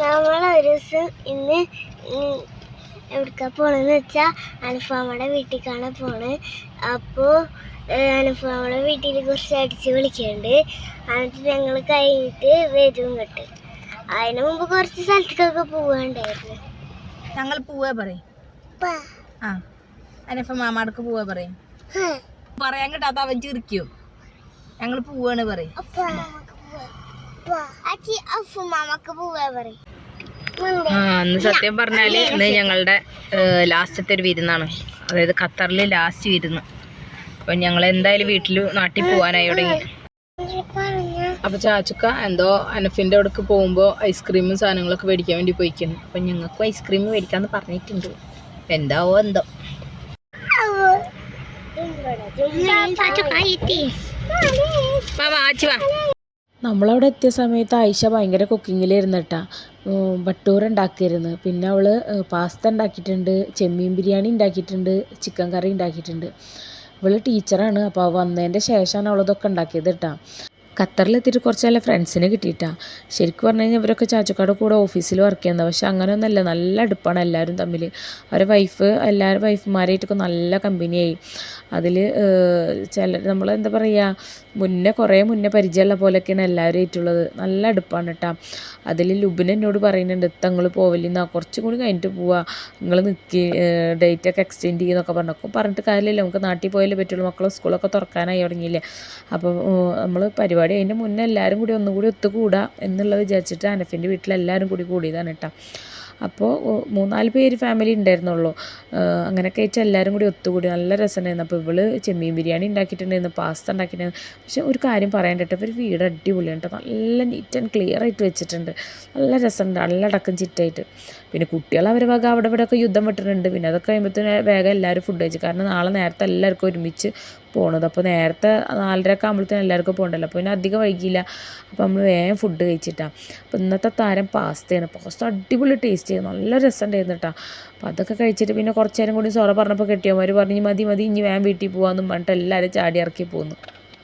നമ്മൾ ഒരു ദിവസം ഇന്ന് എവിടേക്കാ പോണെന്ന് വെച്ചാൽ അനുഫാമയുടെ വീട്ടിലേക്കാണ് പോണ്. അപ്പോൾ അനുഫാമയുടെ വീട്ടിൽ കുറച്ച് അടിച്ച് വിളിക്കുന്നുണ്ട് എന്നിട്ട് ഞങ്ങൾ കഴിഞ്ഞിട്ട് വരും ഇങ്ങോട്ട്. അതിന് മുമ്പ് കുറച്ച് സ്ഥലത്തേക്കൊക്കെ പോവാണ്ടായിരുന്നു. ഞങ്ങൾ പോവാ പറയും. ആ അനഫ മാമാടക്ക് പോവാ പറയും. പറയാൻ കിട്ടാത്ത അവൻ ചിരിക്കും. ഞങ്ങൾ പോവാണ് പറയും അച്ചി അഫുമാമക്ക് പോവാ പറയും ആ അന്ന് സത്യം പറഞ്ഞാൽ ഇന്ന് ഞങ്ങളുടെ ലാസ്റ്റത്തെ ഒരു വിരുന്നാണ്. അതായത് ഖത്തറിൽ ലാസ്റ്റ് വിരുന്ന്. അപ്പൊ ഞങ്ങൾ എന്തായാലും വീട്ടിൽ നാട്ടിൽ പോകാനായി തുടങ്ങി. അപ്പോൾ അപ്പൊ ചാച്ചുക്ക എന്തോ അനഫിന്റെ അവിടേക്ക് പോകുമ്പോ ഐസ്ക്രീമും സാധനങ്ങളൊക്കെ മേടിക്കാൻ വേണ്ടി പോയിക്കുന്നു. അപ്പൊ ഞങ്ങൾക്കും ഐസ്ക്രീം മേടിക്കാന്ന് പറഞ്ഞിട്ടുണ്ട്. എന്താവോ എന്തോ. വാ ആച്ചി വാ. നമ്മളവിടെ എത്തിയ സമയത്ത് ആയിഷ ഭയങ്കര കുക്കിങ്ങിലായിരുന്നു കേട്ടാ ബട്ടൂർ ഉണ്ടാക്കിയിരുന്നു. പിന്നെ അവൾ പാസ്ത ഉണ്ടാക്കിയിട്ടുണ്ട് ചെമ്മീൻ ബിരിയാണി ഉണ്ടാക്കിയിട്ടുണ്ട് ചിക്കൻ കറി ഉണ്ടാക്കിയിട്ടുണ്ട്. ഇവൾ ടീച്ചറാണ് അപ്പോൾ വന്നതിന്റെ ശേഷമാണ് അവളിതൊക്കെ ഉണ്ടാക്കിയത് കേട്ടോ. ഖത്തറിലെത്തിയിട്ട് കുറച്ച് നല്ല ഫ്രണ്ട്സിനെ കിട്ടിയിട്ടാ. ശരിക്കും പറഞ്ഞു കഴിഞ്ഞാൽ ഇവരൊക്കെ ചാച്ചക്കാട് കൂടെ ഓഫീസിൽ വർക്ക് ചെയ്യുന്നത്. പക്ഷെ അങ്ങനെയൊന്നുമല്ല നല്ല അടുപ്പാണ് എല്ലാവരും തമ്മിൽ അവരെ വൈഫ് എല്ലാവരും വൈഫുമാരായിട്ടൊക്കെ നല്ല കമ്പനിയായി അതിൽ ചില നമ്മൾ എന്താ പറയുക മുന്നേ കുറേ മുന്നേ പരിചയമുള്ള പോലെയൊക്കെയാണ് എല്ലാവരും ആയിട്ടുള്ളത്. നല്ല അടുപ്പാണ് കേട്ടോ. അതിൽ ലുബിൻ എന്നോട് പറയുന്നുണ്ട് തങ്ങൾ പോവലിന്നാ കുറച്ചും കൂടി കഴിഞ്ഞിട്ട് പോവാ. നിങ്ങൾ നിൽക്കി ഡേറ്റൊക്കെ എക്സ്റ്റെൻഡ് ചെയ്യുന്നൊക്കെ പറഞ്ഞു. അപ്പോൾ പറഞ്ഞിട്ട് കാര്യമില്ല നമുക്ക് നാട്ടിൽ പോയാലേ പറ്റുള്ളൂ. മക്കളെ സ്കൂളൊക്കെ തുറക്കാനായി തുടങ്ങിയില്ലേ. അപ്പോൾ നമ്മൾ പരിപാടി അതിന്റെ മുന്നേ എല്ലാവരും കൂടി ഒന്നുകൂടി ഒത്തുകൂടാ എന്നുള്ളത് വിചാരിച്ചിട്ട് അനഫിന്റെ വീട്ടിലെല്ലാവരും കൂടി കൂടിയതാണ് കേട്ടോ. അപ്പോൾ മൂന്നാൽ പേര് ഫാമിലി ഉണ്ടായിരുന്നുള്ളൂ അങ്ങനെ ആയിട്ട് എല്ലാവരും കൂടി ഒത്തുകൂടി നല്ല രസമുണ്ടായിരുന്നു അപ്പോൾ ഇവൾ ചെമ്മീൻ ബിരിയാണി ഉണ്ടാക്കിയിട്ടുണ്ടായിരുന്നു പാസ്ത ഉണ്ടാക്കിയിട്ടുണ്ടായിരുന്നു പക്ഷേ ഒരു കാര്യം പറയാൻ കേട്ടോ ഒരു വീട് അടിപൊളിയാണ് കേട്ടോ. നല്ല നീറ്റ് ആൻഡ് ക്ലിയർ ആയിട്ട് വെച്ചിട്ടുണ്ട്. നല്ല രസമുണ്ട് നല്ല അടക്കം ചിറ്റായിട്ട്. പിന്നെ കുട്ടികൾ അവരെ വക അവിടെ ഇവിടെ ഒക്കെ യുദ്ധം വിട്ടിട്ടുണ്ട്. പിന്നെ അതൊക്കെ കഴിയുമ്പോഴത്തേന് വേഗം എല്ലാവരും ഫുഡ് കഴിച്ചു. കാരണം നാളെ നേരത്തെ എല്ലാവർക്കും ഒരുമിച്ച് പോണത്. അപ്പോൾ നേരത്തെ നാലരയൊക്കെ ആകുമ്പോഴത്തേനും എല്ലാവർക്കും പോകണ്ടല്ലോ അപ്പോൾ പിന്നെ അധികം വൈകിയില്ല. അപ്പോൾ നമ്മൾ വേഗം ഫുഡ് കഴിച്ചിട്ടാണ് അപ്പോൾ ഇന്നത്തെ താരം പാസ്തയാണ്. പാസ്ത അടിപൊളി ടേസ്റ്റ് ചെയ്തു. നല്ല രസമുണ്ടായിരുന്നു കേട്ടോ അപ്പോൾ അതൊക്കെ കഴിച്ചിട്ട് പിന്നെ കുറച്ച് നേരം കൂടി സൊറ പറഞ്ഞപ്പോൾ കെട്ടിയവന്മാർ പറഞ്ഞു മതി മതി ഇനി വേഗം വീട്ടിൽ പോകാമെന്നും പറഞ്ഞിട്ട് എല്ലാവരും ചാടി ഇറക്കി പോന്നു.